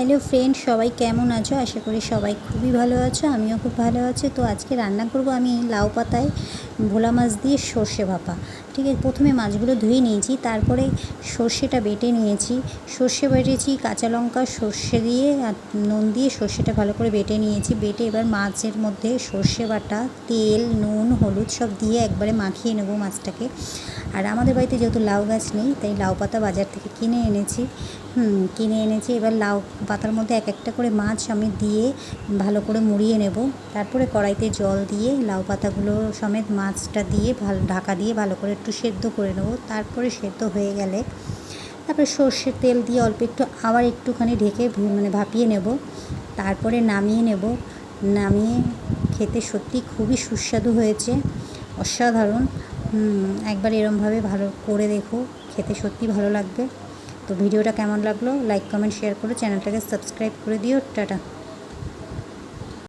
Hello friend, সবাই কেমন আছো? আশা করি সবাই খুবই ভালো আছো, আমিও খুব ভালো আছি। তো আজকে রান্না করব আমি লাউ পাতায় ভোলা মাছ দিয়ে সর্ষে ভাপা। আছে প্রথমে মাছগুলো ধুয়ে নিয়েছি, তারপরে সর্ষেটা বেটে নিয়েছি। সর্ষে বেটেছি কাঁচা লঙ্কা, সর্ষে দিয়ে আর নুন দিয়ে সর্ষেটা ভালো করে বেটে নিয়েছি। বেটে এবার মাছের মধ্যে সর্ষে বাটা, তেল, নুন, হলুদ সব দিয়ে একবারে মাখিয়ে নেব মাছটাকে। আর আমাদের বাড়িতে যেহেতু লাউ গাছ নেই, তাই লাউ পাতা বাজার থেকে কিনে এনেছি। হুম, কিনে এনেছি। এবার লাউ পাতার মধ্যে এক একটা করে মাছ আমি দিয়ে ভালো করে মুড়িয়ে নেব। তারপরে কড়াইতে জল দিয়ে লাউ পাতাগুলো সমেত মাছটা দিয়ে ভালো, ঢাকা দিয়ে ভালো করে একটু সেদ্ধ করে নেব, তারপরে সেদ্ধ হয়ে গেলে তারপরে সর্ষের তেল দিয়ে অল্প একটু আবার একটুখানি ঢেকে মানে ভাপিয়ে নেব, তারপরে নামিয়ে নেব, নামিয়ে খেতে সত্যি খুবই সুস্বাদু হয়েছে, অসাধারণ একবার এরমভাবে ভালো করে দেখো, খেতে সত্যি ভালো লাগবে, তো ভিডিওটা কেমন লাগল লাইক কমেন্ট শেয়ার করো চ্যানেলটাকে সাবস্ক্রাইব করে দিও, টাটা।